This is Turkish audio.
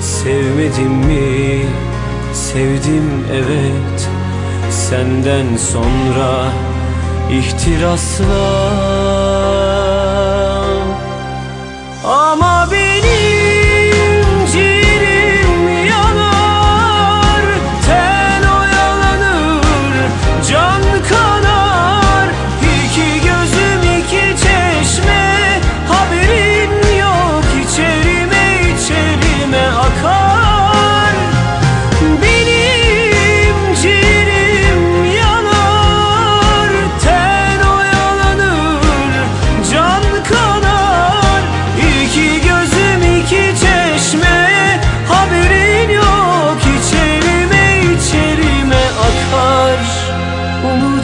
sevmedim mi? Sevdim evet Senden sonra ihtirasla